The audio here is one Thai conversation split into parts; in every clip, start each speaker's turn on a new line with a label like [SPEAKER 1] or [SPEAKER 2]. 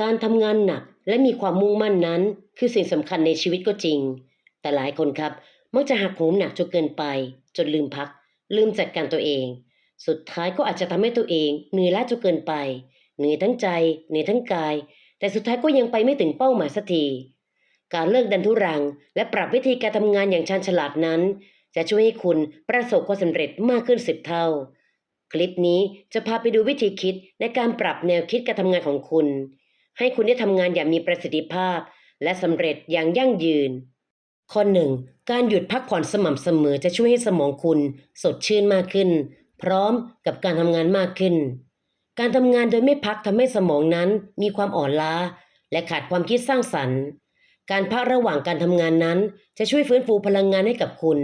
[SPEAKER 1] การทำงานหนักและมีความมุ่งมั่นนั้น คือสิ่งสำคัญในชีวิตก็จริง แต่หลายคนครับมักจะหักโหมหนักจนเกินไป จนลืมพัก ลืมจัดการตัวเอง สุดท้ายก็อาจจะทำให้ตัวเองเหนื่อยล้าจนเกินไป เหนื่อยทั้งใจ เหนื่อยทั้งกาย แต่สุดท้ายก็ยังไปไม่ถึงเป้าหมายสักที การเลิกดันทุรัง และปรับวิธีการทำงานอย่างชาญฉลาดนั้น จะช่วยให้คุณประสบความสำเร็จมากขึ้นสิบเท่า คลิปนี้จะพาไปดูวิธีคิดในการปรับแนวคิดการทำงานของคุณ ให้คุณได้ทำงานอย่างมีประสิทธิภาพ และสำเร็จอย่างยั่งยืน ข้อหนึ่งการหยุดพักผ่อนสม่ำเสมอจะช่วยให้สมองคุณ สดชื่นมากขึ้น พร้อมกับการทำงานมากขึ้น การทำงานโดยไม่พักทำให้สมองนั้นมีความอ่อนล้า และขาดความคิดสร้างสรรค์ การพักระหว่างการทำงานนั้น จะช่วยฟื้นฟูพลังงานให้กับคุณ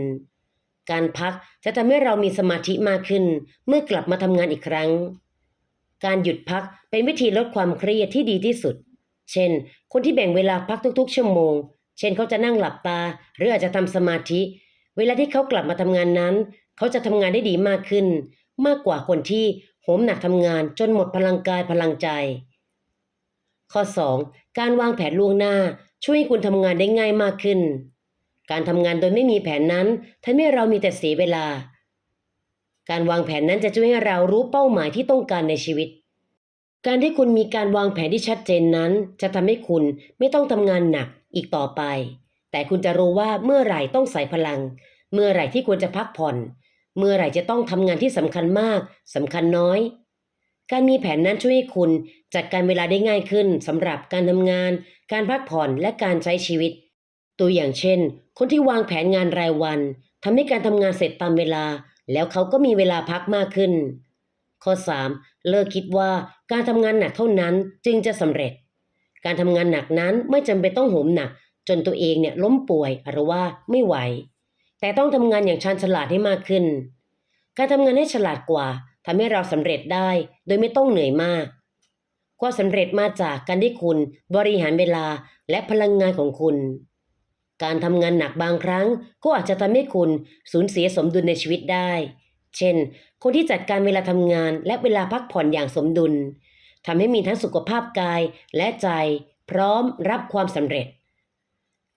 [SPEAKER 1] การพักจะทำให้เรามีสมาธิมากขึ้น เมื่อกลับมาทำงานอีกครั้ง การหยุดพักเป็นวิธีลดความเครียดที่ดีที่สุด เช่น คนที่แบ่งเวลาพักทุกๆ ชั่วโมง เช่นเขาจะนั่งหลับตา หรืออาจจะทำสมาธิ เวลาที่เขากลับมาทำงานนั้น เขาจะทำงานได้ดีมากขึ้น มากกว่าคนที่โหมหนักทำงานจนหมดพลังกายพลังใจ ข้อ 2. การวางแผนล่วงหน้าช่วยให้คุณทำงานได้ง่ายมากขึ้น การทำงานโดยไม่มีแผนนั้นทำให้เรามีแต่เสียเวลา การวางแผนนั้นจะช่วยให้เรารู้เป้าหมายที่ต้องการในชีวิต การที่คุณมีการวางแผนที่ชัดเจนนั้น จะทำให้คุณไม่ต้องทำงานหนักอีกต่อไป แต่คุณจะรู้ว่าเมื่อไหร่ต้องใส่พลัง เมื่อไหร่ที่ควรจะพักผ่อน เมื่อไหร่จะต้องทำงานที่สำคัญมากสำคัญน้อย การมีแผนนั้นช่วยให้คุณจัดการเวลาได้ง่ายขึ้นสำหรับการทำงาน การพักผ่อนและการใช้ชีวิต ตัวอย่างเช่น คนที่วางแผนงานรายวันทำให้การทำงานเสร็จตามเวลา แล้วเขาก็มีเวลาพักมากขึ้น ข้อ 3. เลิกคิดว่าการทำงานหนักเท่านั้นจึงจะสำเร็จ การทำงานหนักนั้นไม่จำเป็นต้องโหมหนัก จนตัวเองเนี่ยล้มป่วยหรือว่าไม่ไหว แต่ต้องทำงานอย่างชาญฉลาดให้มากขึ้น การทำงานให้ฉลาดกว่าทำให้เราสำเร็จได้โดยไม่ต้องเหนื่อยมากความสำเร็จมาจากการที่คุณบริหารเวลาและพลังงานของคุณ การทำงานหนักบางครั้งก็อาจจะทำให้คุณสูญเสียสมดุลในชีวิตได้ เช่น คนที่จัดการเวลาทำงานและเวลาพักผ่อนอย่างสมดุลทำให้มีทั้งสุขภาพกายและใจ พร้อมรับความสำเร็จ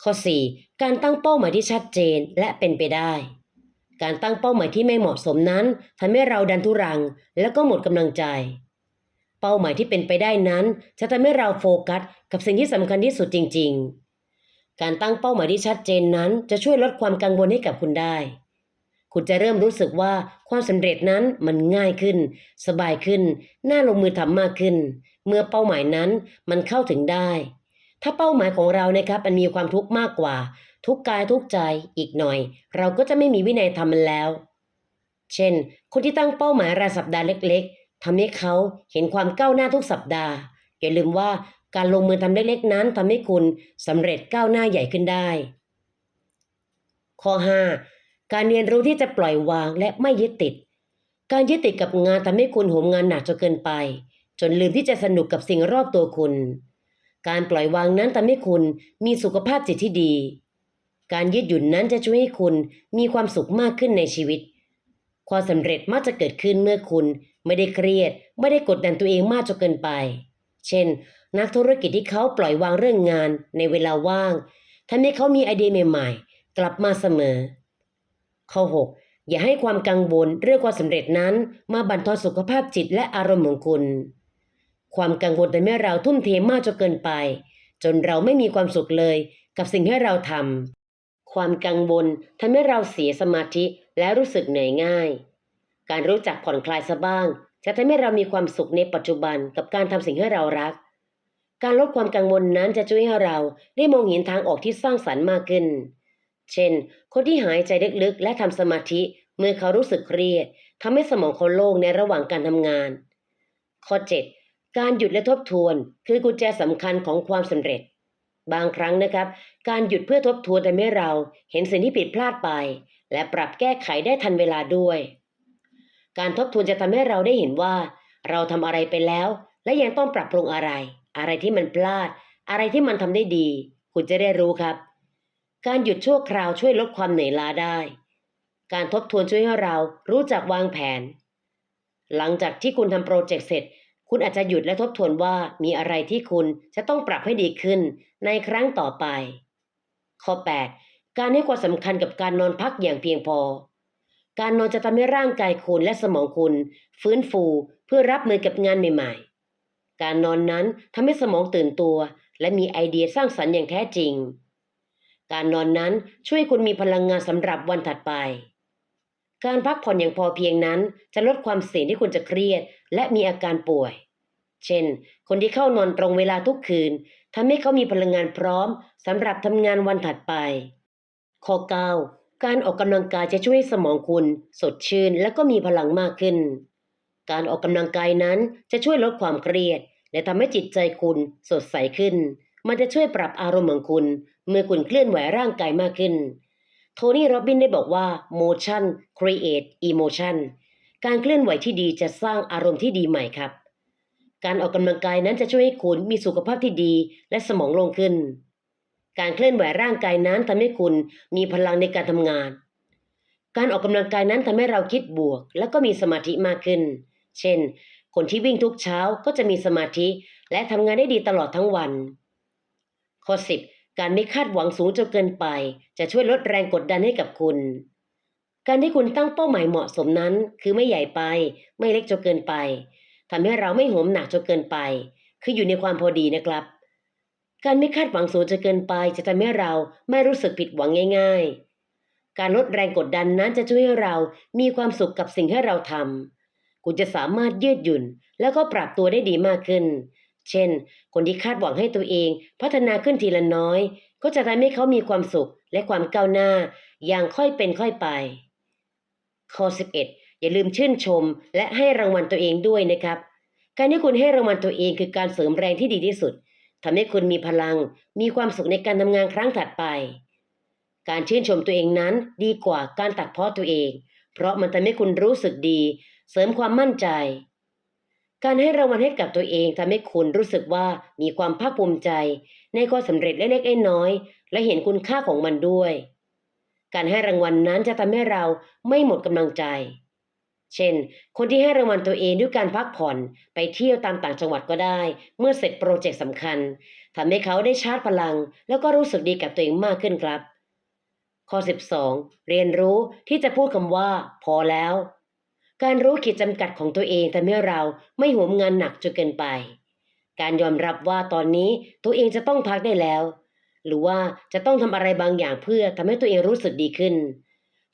[SPEAKER 1] ข้อ 4. การตั้งเป้าหมายที่ชัดเจนและเป็นไปได้ การตั้งเป้าหมายที่ไม่เหมาะสมนั้นทำให้เราดันทุรัง แล้วก็หมดกำลังใจเป้าหมายที่เป็นไปได้นั้น จะทำให้เราโฟกัสกับสิ่งที่สำคัญที่สุดจริง ๆ การตั้งเป้าหมายที่ชัดเจนนั้น จะช่วยลดความกังวลให้กับคุณได้ คุณจะเริ่มรู้สึกว่าความสำเร็จนั้นมันง่ายขึ้น สบายขึ้น น่าลงมือทำมากขึ้น เมื่อเป้าหมายนั้นมันเข้าถึงได้ ถ้าเป้าหมายของเรานะครับมันมีความทุกข์มากกว่า ทุกกายทุกใจอีกหน่อย เราก็จะไม่มีวินัยทำมันแล้ว เช่น คนที่ตั้งเป้าหมายรายสัปดาห์เล็ก ๆทำให้เขาเห็นความก้าวหน้าทุกสัปดาห์อย่าลืมว่า การลงมือทำเล็กๆนั้นทำให้คุณสำเร็จก้าวหน้าใหญ่ขึ้นได้ ข้อ 5 การเรียนรู้ที่จะปล่อยวางและไม่ยึดติด การยึดติดกับงานทำให้คุณโหมงานหนักจนเกินไป จนลืมที่จะสนุกกับสิ่งรอบตัวคุณ การปล่อยวางนั้นทำให้คุณมีสุขภาพจิตที่ดี การยืดหยุ่นนั้นจะช่วยให้คุณมีความสุขมากขึ้นในชีวิต ความสำเร็จมักจะเกิดขึ้นเมื่อคุณไม่ได้เครียด ไม่ได้กดดันตัวเองมากจนเกินไป เช่น นักธุรกิจที่เขาปล่อยวางเรื่องงานในเวลาว่างทำให้เขามีไอเดียใหม่ๆ กลับมาเสมอ ข้อ 6 อย่าให้ความกังวลเรื่องความสำเร็จนั้นมาบั่นทอนสุขภาพจิตและอารมณ์ของคุณ ความกังวลทำให้เราทุ่มเทมากจนเกินไป จนเราไม่มีความสุขเลยกับสิ่งที่เราทำความกังวลทำให้เราเสียสมาธิและรู้สึกเหนื่อยง่าย การรู้จักผ่อนคลายซะบ้าง จะทำให้เรามีความสุขในปัจจุบันกับการทำสิ่งที่เรารัก การลดความกังวลนั้นจะช่วยให้เราได้มองเห็นทางออกที่สร้างสรรค์มากขึ้น เช่น คนที่หายใจลึกๆ และทำสมาธิเมื่อเขารู้สึกเครียดทำให้สมองเขาโล่งในระหว่างการทำงาน ข้อ 7 การหยุดและทบทวน คือกุญแจสำคัญของความสำเร็จ บางครั้งนะครับ การหยุดเพื่อทบทวนทำให้เราเห็นสิ่งที่ผิดพลาดไป และปรับแก้ไขได้ทันเวลาด้วย การทบทวนจะทำให้เราได้เห็นว่า เราทำอะไรไปแล้ว และยังต้องปรับปรุงอะไร อะไรที่มันพลาด อะไรที่มันทำได้ดี คุณจะได้รู้ครับ การหยุดชั่วคราวช่วยลดความเหนื่อยล้าได้ การทบทวนช่วยให้เรารู้จักวางแผน หลังจากที่คุณทำโปรเจกต์เสร็จ คุณอาจจะหยุดและทบทวนว่ามีอะไรที่คุณจะต้องปรับให้ดีขึ้นในครั้งต่อไป ข้อ 8 การให้ความสำคัญกับการนอนพักอย่างเพียงพอการนอนจะทำให้ร่างกายคุณและสมองคุณ ฟื้นฟูเพื่อรับมือกับงานใหม่ ๆ การนอนนั้นทำให้สมองตื่นตัว และมีไอเดียสร้างสรรค์อย่างแท้จริง การนอนนั้นช่วยคุณมีพลังงานสำหรับวันถัดไป การพักผ่อนอย่างพอเพียงนั้น จะลดความเสี่ยงที่คุณจะเครียด และมีอาการป่วย เช่น คนที่เข้านอนตรงเวลาทุกคืนทำให้เขามีพลังงานพร้อมสำหรับทำงานวันถัดไป ข้อ9การออกกำลังกายจะช่วยให้สมองคุณ สดชื่นและก็มีพลังมากขึ้นการออกกำลังกายนั้นจะช่วยลดความเครียด และทำให้จิตใจคุณสดใสขึ้น มันจะช่วยปรับอารมณ์ของคุณ เมื่อคุณเคลื่อนไหวร่างกายมากขึ้น โทนี่โรบินได้บอกว่า motion create emotion การเคลื่อนไหวที่ดีจะสร้างอารมณ์ที่ดีใหม่ครับ การออกกำลังกายนั้นจะช่วยให้คุณมีสุขภาพที่ดีและสมองโลงขึ้น การเคลื่อนไหวร่างกายนั้นทำให้คุณมีพลังในการทำงาน การออกกำลังกายนั้นทำให้เราคิดบวก และก็มีสมาธิมากขึ้น เช่น คนที่วิ่งทุกเช้าก็จะมีสมาธิและทำงานได้ดีตลอดทั้งวัน ข้อ 10 การไม่คาดหวังสูงจนเกินไป จะช่วยลดแรงกดดันให้กับคุณ การที่คุณตั้งเป้าหมายเหมาะสมนั้น คือไม่ใหญ่ไป ไม่เล็กจนเกินไปทำให้เราไม่โหมหนักจนเกินไป คืออยู่ในความพอดีนะครับ การไม่คาดหวังสูงจนเกินไป จะทำให้เราไม่รู้สึกผิดหวังง่าย ๆ การลดแรงกดดันนั้นจะช่วยให้เรามีความสุขกับสิ่งที่เราทำ คุณจะสามารถยืดหยุ่น แล้วก็ปรับตัวได้ดีมากขึ้น เช่น คนที่คาดหวังให้ตัวเอง พัฒนาขึ้นทีละน้อย ก็จะทำให้เขามีความสุขและความก้าวหน้า อย่างค่อยเป็นค่อยไป ข้อ 11 อย่าลืมชื่นชม และให้รางวัลตัวเองด้วยนะครับ การที่คุณให้รางวัลตัวเองคือการเสริมแรงที่ดีที่สุดทำให้คุณมีพลัง มีความสุขในการทำงานครั้งถัดไป การชื่นชมตัวเองนั้นดีกว่าการตัดเพ้อตัวเอง เพราะมันทำให้คุณรู้สึกดี เสริมความมั่นใจ การให้รางวัลให้กับตัวเองทำให้คุณรู้สึกว่ามีความภาคภูมิใจ ในความสำเร็จเล็กๆน้อยๆและเห็นคุณค่าของมันด้วย การให้รางวัลนนั้นจะทำให้เราไม่หมดกำลังใจเช่น คนที่ให้รางวัลตัวเองด้วยการพักผ่อนไปเที่ยวตามต่างจังหวัดก็ได้ เมื่อเสร็จโปรเจกต์สำคัญทำให้เขาได้ชาร์จพลัง แล้วก็รู้สึกดีกับตัวเองมากขึ้นครับ ข้อ 12 เรียนรู้ที่จะพูดคำว่า พอแล้ว การรู้ขีดจำกัดของตัวเองทำให้เราไม่โหมงานหนักจนเกินไป การยอมรับว่าตอนนี้ตัวเองจะต้องพักได้แล้ว หรือว่าจะต้องทำอะไรบางอย่างเพื่อทำให้ตัวเองรู้สึกดีขึ้น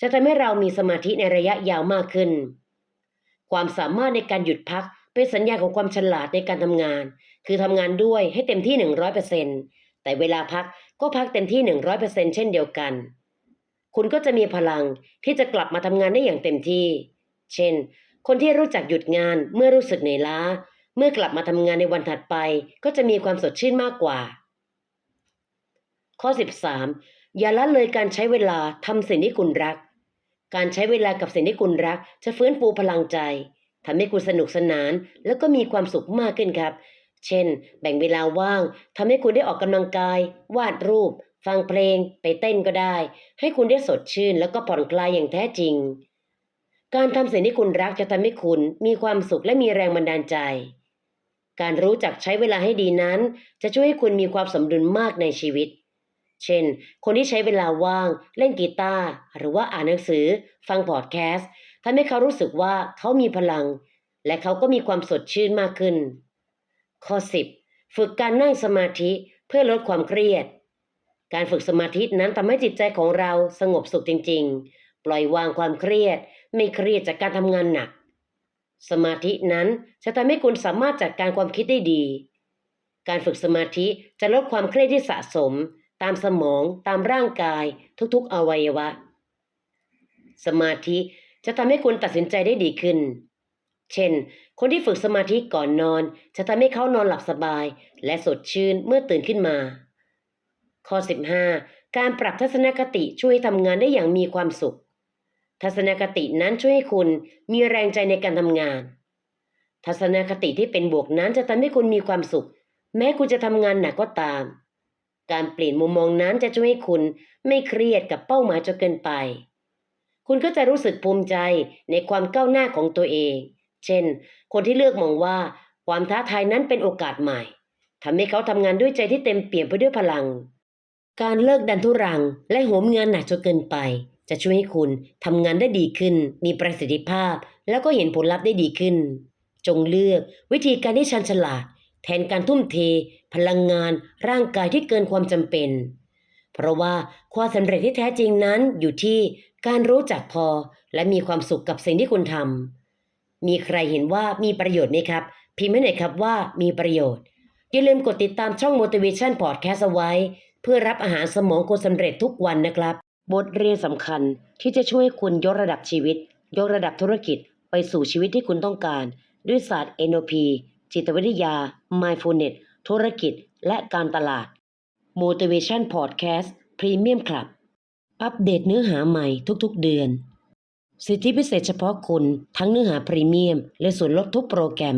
[SPEAKER 1] จะทำให้เรามีสมาธิในระยะยาวมากขึ้น ความสามารถในการหยุดพักเป็นสัญญาของความฉลาดในการทำงาน คือทำงานด้วยให้เต็มที่ 100%แต่เวลาพักก็พักเต็มที่ 100%เช่นเดียวกัน คุณก็จะมีพลังที่จะกลับมาทำงานได้อย่างเต็มที่ เช่น คนที่รู้จักหยุดงานเมื่อรู้สึกเหนื่อยล้า เมื่อกลับมาทำงานในวันถัดไป ก็จะมีความสดชื่นมากกว่า ข้อ 13 อย่าละเลยการใช้เวลาทำสิ่งที่คุณรัก การใช้เวลากับสิ่งที่คุณรัก จะฟื้นฟูพลังใจทำให้คุณสนุกสนาน แล้วก็มีความสุขมากขึ้นครับ เช่น แบ่งเวลาว่างทำให้คุณได้ออกกำลังกาย วาดรูป ฟังเพลง ไปเต้นก็ได้ ให้คุณได้สดชื่น แล้วก็ผ่อนคลายอย่างแท้จริง การทำสิ่งที่คุณรักจะทำให้คุณมีความสุขและมีแรงบันดาลใจ การรู้จักใช้เวลาให้ดีนั้น จะช่วยให้คุณมีความสมดุลมากในชีวิต เช่น คนที่ใช้เวลาว่าง เล่นกีตาร์หรือว่าอ่านหนังสือ ฟังพอดแคสต์ทำให้เขารู้สึกว่าเขามีพลัง และเขาก็มีความสดชื่นมากขึ้น ข้อ 10 ฝึกการนั่งสมาธิเพื่อลดความเครียด การฝึกสมาธินั้นทำให้จิตใจของเราสงบสุขจริง ๆ ปล่อยวางความเครียด ไม่เครียดจากการทำงานหนัก สมาธินั้นจะทำให้คุณสามารถจัดการความคิดได้ดี การฝึกสมาธิจะลดความเครียดที่สะสม ตามสมอง ตามร่างกาย ทุกๆ อวัยวะ สมาธิจะทำให้คุณตัดสินใจได้ดีขึ้น เช่น คนที่ฝึกสมาธิก่อนนอน จะทำให้เขานอนหลับสบาย และสดชื่นเมื่อตื่นขึ้นมา ข้อ 15 การปรับทัศนคติช่วยทำงานได้อย่างมีความสุข ทัศนคตินั้นช่วยให้คุณมีแรงใจในการทำงาน ทัศนคติที่เป็นบวกนั้นจะทำให้คุณมีความสุข แม้คุณจะทำงานหนักก็ตาม การเปลี่ยนมุมมองนั้นจะช่วยให้คุณไม่เครียดกับเป้าหมายจนเกินไป คุณก็จะรู้สึกภูมิใจในความก้าวหน้าของตัวเอง เช่น คนที่เลือกมองว่าความท้าทายนั้นเป็นโอกาสใหม่ทำให้เขาทำงานด้วยใจที่เต็มเปี่ยมไปด้วยพลัง การเลิกดันทุรังและโหมงานหนักจนเกินไป จะช่วยให้คุณทำงานได้ดีขึ้น มีประสิทธิภาพ แล้วก็เห็นผลลัพธ์ได้ดีขึ้น จงเลือกวิธีการที่ชันฉลาด แทนการทุ่มเท พลังงาน ร่างกายที่เกินความจำเป็น เพราะว่าความสำเร็จที่แท้จริงนั้นอยู่ที่การรู้จักพอ และมีความสุขกับสิ่งที่คุณทำมีใครเห็นว่ามีประโยชน์ไหมครับ พิมพ์ให้หน่อยครับว่ามีประโยชน์อย่าลืมกดติดตามช่อง motivation podcast เอาไว้ เพื่อรับอาหารสมองคนสำเร็จทุกวันนะครับ บทเรียนสำคัญที่จะช่วยคุณยกระดับชีวิต ยกระดับธุรกิจไปสู่ชีวิตที่คุณต้องการ ด้วยศาสตร์ NLP จิตวิทยา mindfulness ธุรกิจ และการตลาด motivation podcast premium club อัปเดตเนื้อหาใหม่ทุกๆเดือน สิทธิพิเศษเฉพาะคุณทั้งเนื้อหาพรีเมียม และส่วนลดทุกโปรแกรม